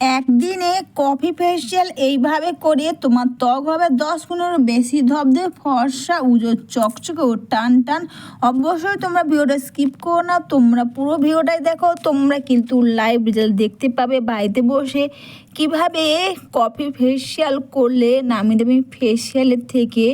একদিনে coffee facial এইভাবে করে তোমার ত্বক হবে দশ পনেরো বেশি ধবধে ফর্সা উজো, চকচকে ও টান টান। অবশ্যই তোমরা ভিডিওটা স্কিপ করো না, তোমরা পুরো ভিডিওটাই দেখো। তোমরা কিন্তু লাইভ রেজাল্ট দেখতে পাবে বাড়িতে বসে। কীভাবে কফি ফেসিয়াল করলে নামি দামি ফেসিয়ালের থেকে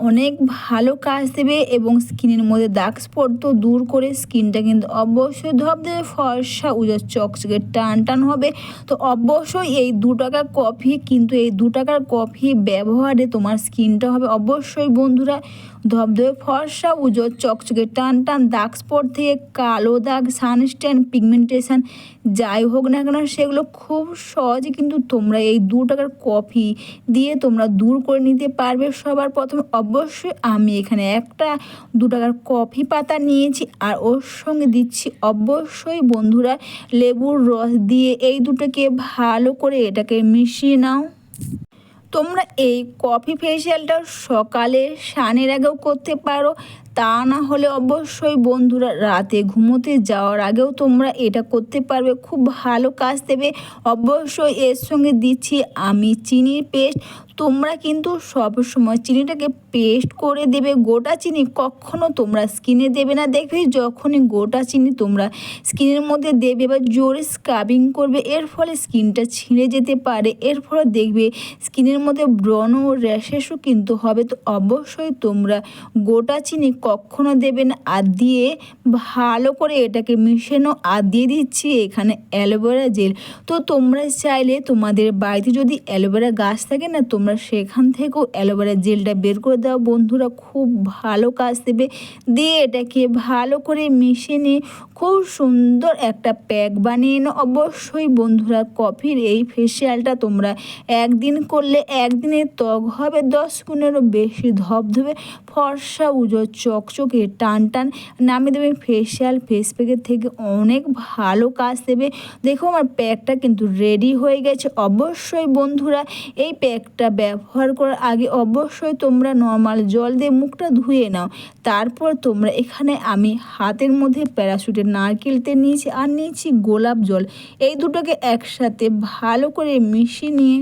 অনেক ভালো কাজ দেবে এবং স্কিনের মধ্যে দাগ স্পট তো দূর করে স্কিনটা কিন্তু অবশ্যই ধপ দেবে ফর্সা উজার চকচকে, টান টান হবে। তো অবশ্যই এই দু টাকার কফি কিন্তু এই দু টাকার কফি ব্যবহারে তোমার স্কিনটা হবে। অবশ্যই বন্ধুরা ধবধবে ফর্সা উজোর চকচকে টান টান দাগ স্পট থেকে কালো দাগ, সানস্ট্যান্ড, পিগমেন্টেশন, যাই হোক না কেন, সেগুলো খুব সহজে কিন্তু তোমরা এই দু টাকার কফি দিয়ে তোমরা দূর করে নিতে পারবে। সবার প্রথমে অবশ্যই আমি এখানে একটা দু টাকার কফি পাতা নিয়েছি আর ওর সঙ্গে দিচ্ছি অবশ্যই বন্ধুরা লেবুর রস দিয়ে এই দুটোকে ভালো করে এটাকে মিশিয়ে নাও। তোমরা এই কফি ফেসিয়ালটা সকালে স্নানের আগেও করতে পারো। তা না হলে অবশ্যই বন্ধুরা রাতে ঘুমোতে যাওয়ার আগেও তোমরা এটা করতে পারবে। খুব ভালো কাজ দেবে। অবশ্যই এর সঙ্গে দিচ্ছি আমি চিনির পেস্ট তোমরা কিন্তু সব সময় চিনিটাকে পেস্ট করে দেবে, গোটা চিনি কখনো তোমরা স্কিনে দেবে না। দেখবে যখনই গোটা চিনি তোমরা স্কিনের মধ্যে দেবে বা জোরে স্ক্রাবিং করবে, এর ফলে স্কিনটা ছিঁড়ে যেতে পারে। এর ফলে দেখবে স্কিনের মধ্যে ব্রণ ও র্যাশেসও কিন্তু হবে। তো অবশ্যই তোমরা গোটা চিনি কখনো দেবে না। আর দিয়ে ভালো করে এটাকে মিশানো। আর দিয়ে দিচ্ছি এখানে অ্যালোভেরা জেল তো তোমরা চাইলে তোমাদের বাড়িতে যদি অ্যালোভেরা গাছ থাকে না, তোমরা সেখান থেকেও অ্যালোভেরা জেলটা বের করে দাও বন্ধুরা খুব ভালো কাজ দেবে। দিয়ে এটাকে ভালো করে মিশে নিয়ে খুব সুন্দর একটা প্যাক বানিয়ে নাও। অবশ্যই বন্ধুরা কফির এই ফেসিয়ালটা তোমরা একদিন করলে একদিনে ত্বক হবে, দশ গুণেরও বেশি ধবধবে ফর্সা উজো চকচকে টান টান নামে দেবে ফেসিয়াল ফেস প্যাকের থেকে অনেক ভালো কাজ দেবে। দেখো আমার প্যাকটা কিন্তু রেডি হয়ে গেছে। অবশ্যই বন্ধুরা, এই প্যাকটা ব্যবহার করার আগে অবশ্যই তোমরা নর্মাল জল দিয়ে মুখটা ধুয়ে নাও। তারপর তোমরা এখানে আমি হাতের মধ্যে প্যারাশুটের নারকেল তেল নিয়েছি আর নিয়েছি গোলাপ জল। এই দুটোকে একসাথে ভালো করে মিশিয়ে নিয়ে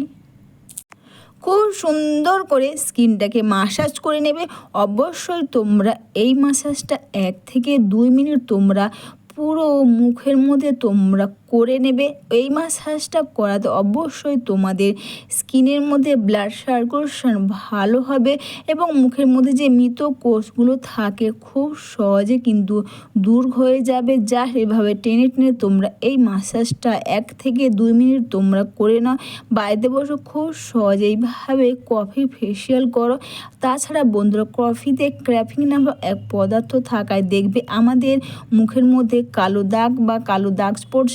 খুব সুন্দর করে স্কিনটাকে মাসাজ করে নেবে। অবশ্যই তোমরা এই মাসাজটা এক থেকে দুই মিনিট তোমরা পুরো মুখের মধ্যে তোমরা করে নেবে। এই মাসাজটা করাতে অবশ্যই তোমাদের স্কিনের মধ্যে ব্লাড সার্কুলেশন ভালো হবে এবং মুখের মধ্যে যে মৃত কোষগুলো থাকে খুব সহজে কিন্তু দূর হয়ে যাবে। যা এভাবে টেনে টেনে তোমরা এই মাসাজটা এক থেকে দুই মিনিট তোমরা করে নাও। বাড়িতে বসে খুব সহজে এইভাবে কফি ফেসিয়াল করো। তাছাড়া বন্ধুরা কফিতে ক্র্যাফিং নামক এক পদার্থ থাকায় দেখবে আমাদের মুখের মধ্যে কালো দাগ বা কালো দাগ স্পট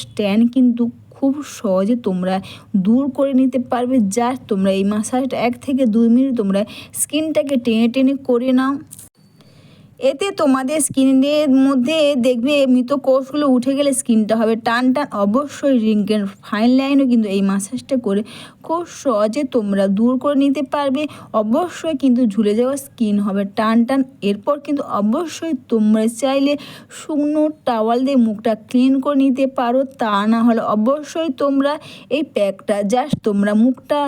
কিন্তু খুব সহজে তোমরা দূর করে নিতে পারবে। যা তোমরা এই মাসাজটা এক থেকে দুই মিনিট তোমরা স্কিনটাকে টেনে টেনে করে নাও। এতে তোমাদের স্কিনের মধ্যে দেখবে মৃত কোষগুলো উঠে গেলে স্কিনটা হবে টান টান অবশ্যই রিঙ্কের ফাইন লাইনও কিন্তু এই মাসাজটা করে খুব সহজে তোমরা দূর করে নিতে পারবে। অবশ্যই কিন্তু ঝুলে যাওয়া স্কিন হবে টান টান এরপর কিন্তু অবশ্যই তোমরা চাইলে শুকনো টাওয়াল দিয়ে মুখটা ক্লিন করে নিতে পারো। তা না হলে অবশ্যই তোমরা এই প্যাকটা জাস্ট তোমরা মুখটা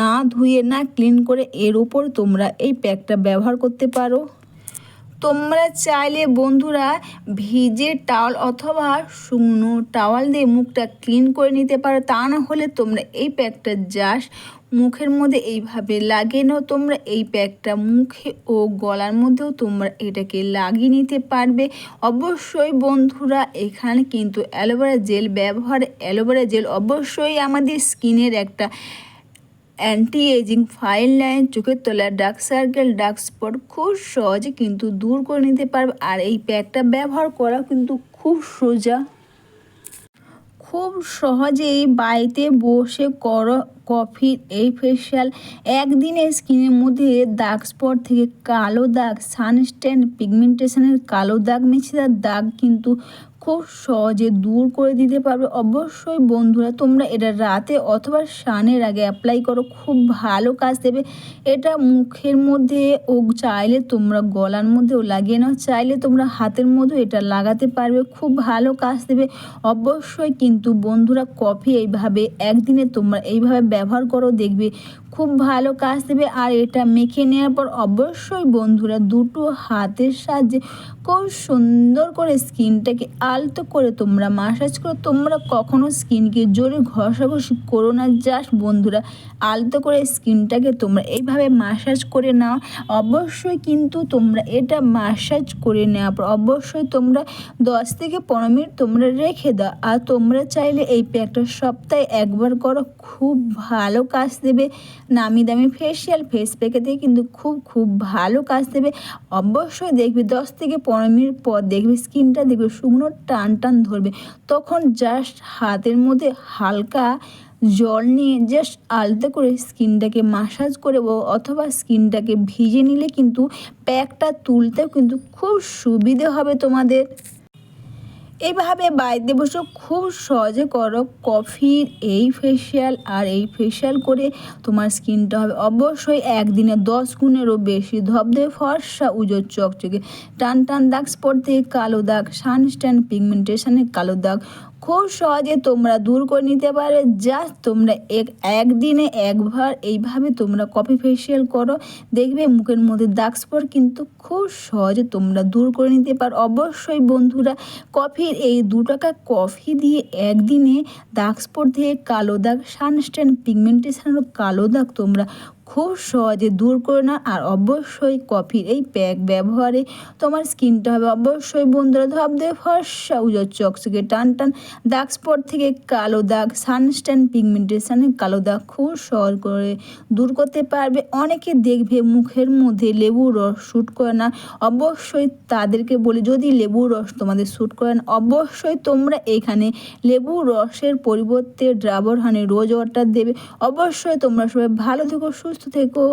না ধুয়ে না ক্লিন করে এর উপর তোমরা এই প্যাকটা ব্যবহার করতে পারো। তোমরা চাইলে বন্ধুরা ভিজে টাওয়াল অথবা শুকনো টাওয়াল দিয়ে মুখটা ক্লিন করে নিতে পারো। তা না হলে তোমরা এই প্যাকটা জাস্ট মুখের মধ্যে এইভাবে লাগিয়ে নাও। তোমরা এই প্যাকটা মুখে ও গলার মধ্যেও তোমরা এটাকে লাগিয়ে নিতে পারবে। অবশ্যই বন্ধুরা, এখানে কিন্তু অ্যালোভেরা জেল ব্যবহার অ্যালোভেরা জেল অবশ্যই আমাদের স্কিনের একটা অ্যান্টি এজিং ফাইন লাইন চোখের তলায় ডার্ক সার্কেল ডার্ক স্পট খুব সহজে কিন্তু দূর করে নিতে পারবে। আর এই প্যাকটা ব্যবহার করা কিন্তু খুব সোজা। খুব সহজেই বাড়িতে বসে করো কফির এই ফেশিয়াল একদিনে স্কিনের মধ্যে দাগ স্পট থেকে কালো দাগ সানস্ট্যান্ড পিগমেন্টেশনের কালো দাগ মেছেদার দাগ কিন্তু খুব সহজে দূর করে দিতে পারবে। অবশ্যই বন্ধুরা, তোমরা এটা রাতে অথবা স্নানের আগে অ্যাপ্লাই করো। খুব ভালো কাজ দেবে। এটা মুখের মধ্যে ও চাইলে তোমরা গলার মধ্যেও লাগিয়ে নাও। চাইলে তোমরা হাতের মধ্যেও এটা লাগাতে পারবে। খুব ভালো কাজ দেবে। অবশ্যই কিন্তু বন্ধুরা, কফি এইভাবে একদিনে তোমরা এইভাবে ব্যবহার করো, দেখবে খুব ভালো কাজ দেবে। আর এটা মেখে নেওয়ার পর অবশ্যই বন্ধুরা দুটো হাতের সাহায্যে খুব সুন্দর করে স্কিনটাকে আলতো করে তোমরা মাসাজ করো। তোমরা কখনো স্কিনকে জোরে ঘষাঘষি করো না জাস্ট বন্ধুরা আলতো করে স্কিনটাকে তোমরা এইভাবে মাসাজ করে নাও। অবশ্যই কিন্তু তোমরা এটা মাসাজ করে নেওয়ার পর অবশ্যই তোমরা দশ থেকে পনেরো মিনিট তোমরা রেখে দাও। আর তোমরা চাইলে এই প্যাকটা সপ্তাহে একবার করো। খুব ভালো কাজ দেবে। নামি দামি ফেসিয়াল ফেস প্যাকে দিয়ে কিন্তু খুব খুব ভালো কাজ দেবে। অবশ্যই দেখবে, দশ থেকে পনেরো মিনিট পর দেখবে স্কিনটা দেখবে শুকনো টান টান ধরবে। তখন জাস্ট হাতের মধ্যে হালকা জল নিয়ে জাস্ট আলতো করে স্কিনটাকে মাসাজ করে অথবা স্কিনটাকে ভিজে নিলে কিন্তু প্যাকটা তুলতেও কিন্তু খুব সুবিধে হবে তোমাদের। এইভাবে বাড়িতে বসে খুব সহজে করো কফির এই ফেসিয়াল আর এই ফেসিয়াল করে তোমার স্কিনটা হবে। অবশ্যই একদিনে দশ গুণেরও বেশি ধবধবে ফর্সা উজোর চকচকে। টান টান দাগ স্পট থেকে কালো দাগ সানস্ট্যান্ড পিগমেন্টেশনের কালো দাগ। খুব সহজে তোমরা দূর করে নিতে পারবে জাস্ট তোমরা এক, একদিনে একবার এইভাবে তোমরা কফি ফেসিয়াল করো। দেখবে মুখের মধ্যে দাগ স্পট কিন্তু খুব সহজে তোমরা দূর করে নিতে পারো। অবশ্যই বন্ধুরা কফির এই দু টাকা কফি দিয়ে একদিনে দাগ স্পট দিয়ে কালো দাগ, সানস্ট্যান্ড পিগমেন্টেশনের কালো দাগ তোমরা খুব সহজে দূর করে না আর অবশ্যই কফির এই প্যাক ব্যবহারে তোমার স্কিনটা হবে অবশ্যই বন্ধুরা ধবধে ফর্সা, উজোর চকচকে টান টান, দাগ স্পট থেকে কালো দাগ, সানস্ট্যান্ড পিগমেন্টেশনের কালো দাগ খুব সহজ করে দূর করতে পারবে। অনেকে দেখবে মুখের মধ্যে লেবুর রস শ্যুট করে না। অবশ্যই তাদেরকে বলি, যদি লেবুর রস তোমাদের শ্যুট করে না, অবশ্যই তোমরা এখানে লেবুর রসের পরিবর্তে ড্রাবর হানি রোজ ওয়াটার দেবে। অবশ্যই তোমরা সবাই ভালো থেকো, সুস্থ থেকো